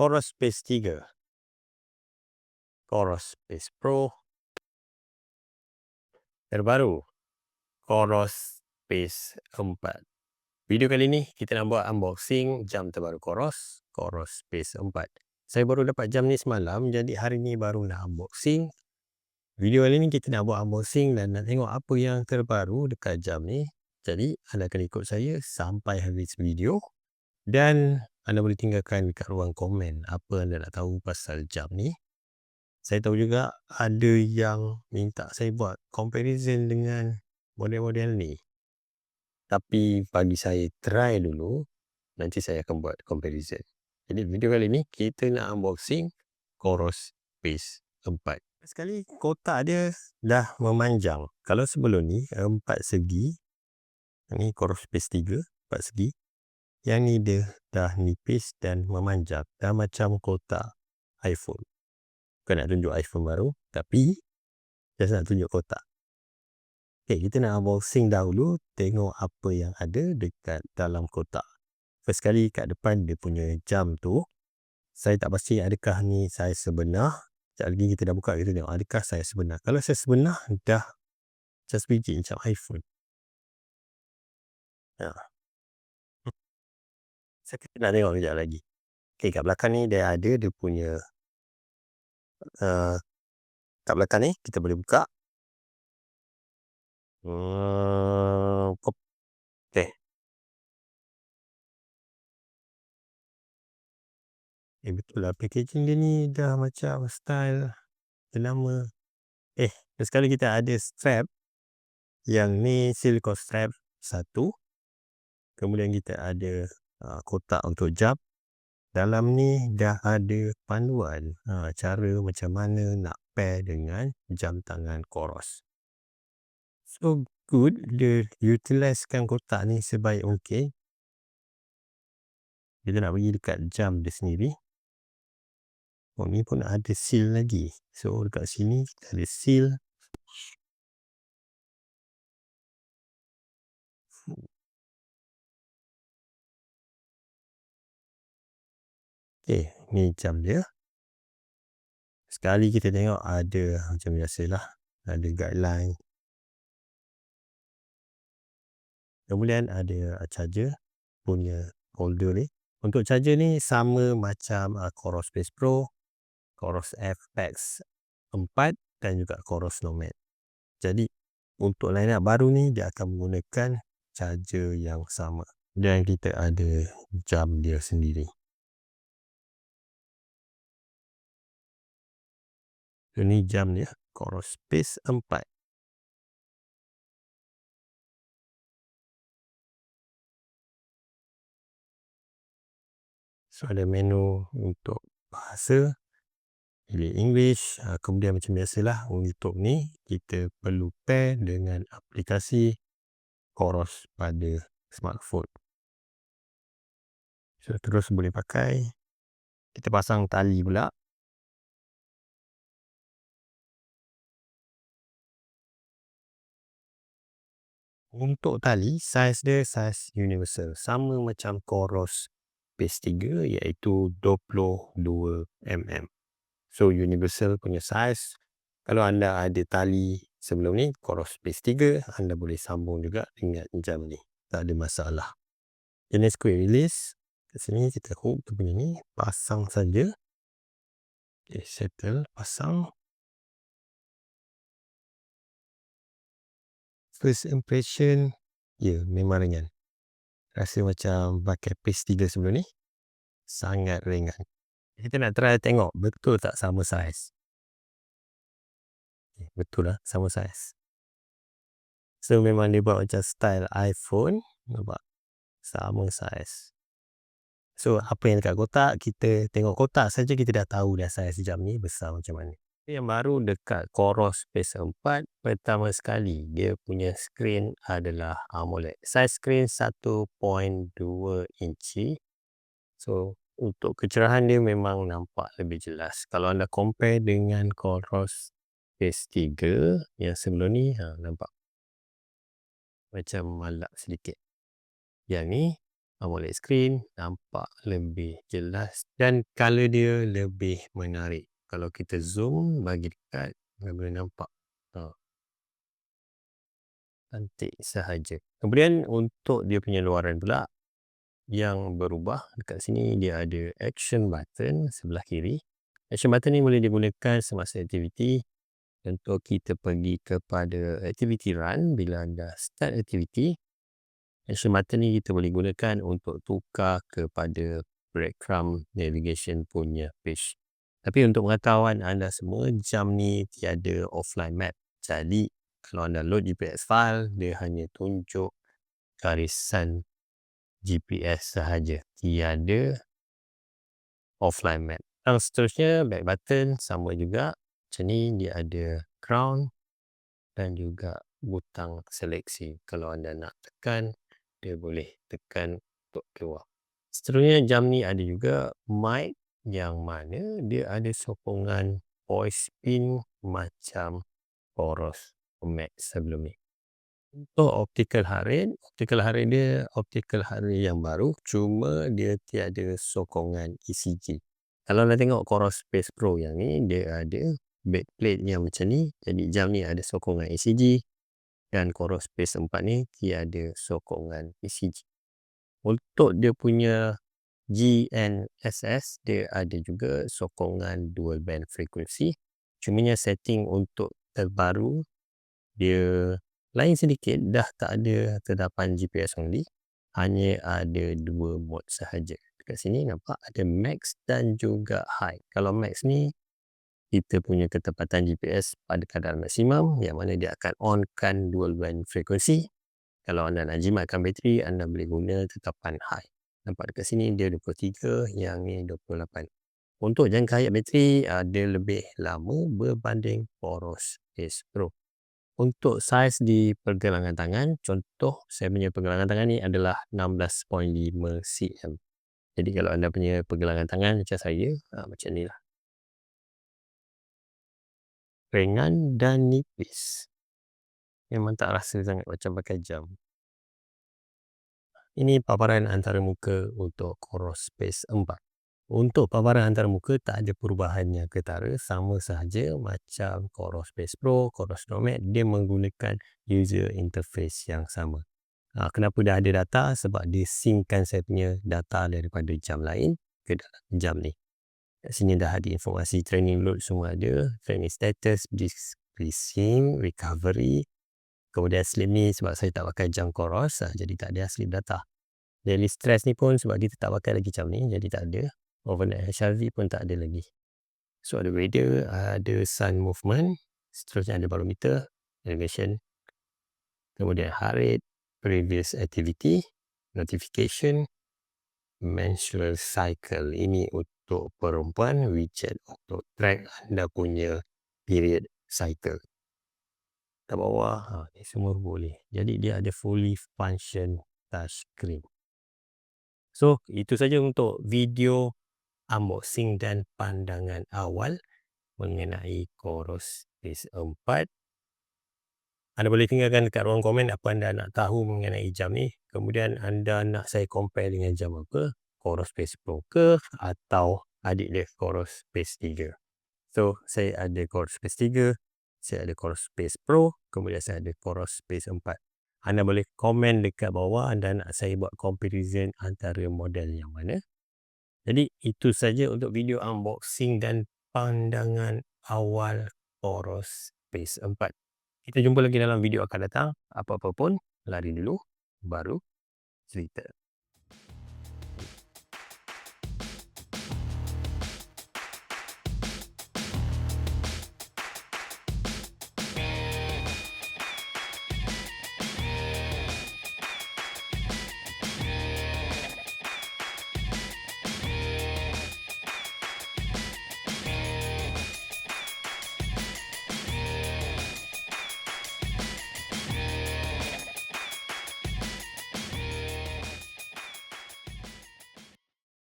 Coros Space 3. Coros Space Pro. Terbaru. Coros Space 4. Video kali ini kita nak buat unboxing jam terbaru Coros, Coros Space 4. Saya baru dapat jam ni semalam jadi hari ni baru nak unboxing. Video kali ni kita nak buat unboxing dan nak tengok apa yang terbaru dekat jam ni. Jadi anda kena ikut saya sampai habis video dan anda boleh tinggalkan dekat ruang komen apa anda nak tahu pasal jam ni. Saya tahu juga ada yang minta saya buat comparison dengan model-model ni. Tapi bagi saya try dulu nanti saya akan buat comparison. Jadi video kali ni kita nak unboxing Coros Space 4. Sekali kotak dia dah memanjang. Kalau sebelum ni empat segi ini Coros Space 3 empat segi. Yang ni dia dah nipis dan memanjang. Dah macam kotak iPhone. Bukan nak tunjuk iPhone baru. Tapi, just nak tunjuk kotak. Okay, kita nak unboxing dahulu. Tengok apa yang ada dekat dalam kotak. First sekali kat depan dia punya jam tu. Saya tak pasti adakah ni saya sebenar. Sekejap lagi kita dah buka kita tengok adakah saya sebenar. Kalau saya sebenar dah just biji macam iPhone. Ya. Saya nak tengok kejap lagi. Okay, kat belakang ni dia ada dia punya uh, kat belakang ni kita boleh buka. Uh, okay. Eh betul lah packaging dia ni dah macam style lama. Eh, sekali kita ada strap. Yang ni silicone strap satu. Kemudian kita ada uh, kotak untuk jam. Dalam ni dah ada panduan uh, cara macam mana nak pair dengan jam tangan Coros. So good dia utilisekan kotak ni sebaik mungkin. Kita nak pergi dekat jam dia sendiri. Oh ni pun ada seal lagi. So dekat sini kita ada seal. Okay, ni jam dia. Sekali kita tengok ada macam biasalah. Ada guideline. Kemudian ada charger punya holder ni. Untuk charger ni sama macam uh, Coros Space Pro, Coros FX 4 dan juga Coros Nomad. Jadi untuk line up baru ni dia akan menggunakan charger yang sama. Dan kita ada jam dia sendiri. Ini jam dia, Coros Space 4. So ada menu untuk bahasa, pilih English, ah, kemudian macam biasalah untuk ni kita perlu pair dengan aplikasi Coros pada smartphone. So terus boleh pakai. Kita pasang tali pula. Untuk tali, saiz dia saiz universal. Sama macam Coros Space 3 iaitu 22mm. So, universal punya saiz. Kalau anda ada tali sebelum ni, Coros Space 3, anda boleh sambung juga dengan jam ni. Tak ada masalah. Jenis quick release. Kat sini kita hook tu punya ni. Pasang saja. Okay, settle. Pasang. First impression ya yeah, memang ringan. Rasa macam pakai paste 3 sebelum ni sangat ringan. Kita nak try tengok betul tak sama saiz okay, betul lah sama saiz so memang dia buat macam style iPhone nampak? Sama saiz so apa yang dekat kotak kita tengok kotak saja kita dah tahu dah saiz jam ni besar macam mana yang baru dekat Coros Space 4 pertama sekali. Dia punya screen adalah AMOLED. Size screen 1.2 inci. So untuk kecerahan dia memang nampak lebih jelas. Kalau anda compare dengan Coros Space 3 yang sebelum ni ha, nampak macam malap sedikit. Yang ni AMOLED screen nampak lebih jelas dan color dia lebih menarik. Kalau kita zoom bagi dekat, kita boleh nampak. Ha. Cantik sahaja. Kemudian untuk dia punya luaran pula, yang berubah dekat sini dia ada action button sebelah kiri. Action button ni boleh digunakan semasa aktiviti. Contoh kita pergi kepada activity run bila anda start activity. Action button ni kita boleh gunakan untuk tukar kepada breadcrumb navigation punya page. Tapi untuk pengetahuan anda semua, jam ni tiada offline map. Jadi kalau anda load GPS file, dia hanya tunjuk garisan GPS sahaja. Tiada offline map. Yang seterusnya, back button sama juga. Macam ni dia ada crown dan juga butang seleksi. Kalau anda nak tekan, dia boleh tekan untuk keluar. Seterusnya jam ni ada juga mic yang mana dia ada sokongan voice pin macam Coros Max sebelum ni. Untuk optical rate, optical rate dia optical rate yang baru cuma dia tiada sokongan ECG. Kalau anda tengok Coros Space Pro yang ni dia ada backplate yang macam ni. Jadi jam ni ada sokongan ECG dan Coros Space 4 ni tiada sokongan ECG. Untuk dia punya GNSS dia ada juga sokongan dual band frequency. Cumanya setting untuk terbaru dia lain sedikit dah tak ada terdapan GPS only. Hanya ada dua mode sahaja. Dekat sini nampak ada max dan juga high. Kalau max ni kita punya ketepatan GPS pada kadar maksimum yang mana dia akan onkan dual band frequency. Kalau anda nak jimatkan bateri, anda boleh guna tetapan high. Nampak dekat sini dia 23, yang ni 28. Untuk jangka hayat bateri, uh, dia lebih lama berbanding Poros Ace Pro. Untuk saiz di pergelangan tangan, contoh saya punya pergelangan tangan ni adalah 16.5 cm. Jadi kalau anda punya pergelangan tangan macam saya, uh, macam ni lah. Ringan dan nipis. Memang tak rasa sangat macam pakai jam. Ini paparan antarmuka untuk Coros Space 4. Untuk paparan antarmuka tak ada perubahan yang ketara, sama sahaja macam Coros Space Pro, Coros Nomad, dia menggunakan user interface yang sama. Ha, kenapa dah ada data? Sebab dia synckan saya punya data daripada jam lain ke dalam jam ni. Kat sini dah ada informasi training load semua ada, training status, disk recovery, Kemudian sleep ni sebab saya tak pakai jam Coros, uh, jadi tak ada sleep data. Daily stress ni pun sebab dia tak pakai lagi jam ni, jadi tak ada. Overnight HRV pun tak ada lagi. So ada weather, ada sun movement, seterusnya ada barometer, navigation, kemudian heart rate, previous activity, notification, menstrual cycle. Ini untuk perempuan, widget untuk track anda punya period cycle kat bawah. Ha, ni semua boleh. Jadi dia ada fully function touch screen. So itu saja untuk video unboxing dan pandangan awal mengenai Coros Space 4 anda boleh tinggalkan dekat ruang komen apa anda nak tahu mengenai jam ni. Kemudian anda nak saya compare dengan jam apa? Coros Space Pro ke atau adik dia Coros Space 3 so saya ada Coros Space 3 saya ada Coros Space Pro, kemudian saya ada Coros Space 4. Anda boleh komen dekat bawah anda nak saya buat comparison antara model yang mana. Jadi itu saja untuk video unboxing dan pandangan awal Coros Space 4. Kita jumpa lagi dalam video akan datang. Apa-apa pun, lari dulu, baru cerita.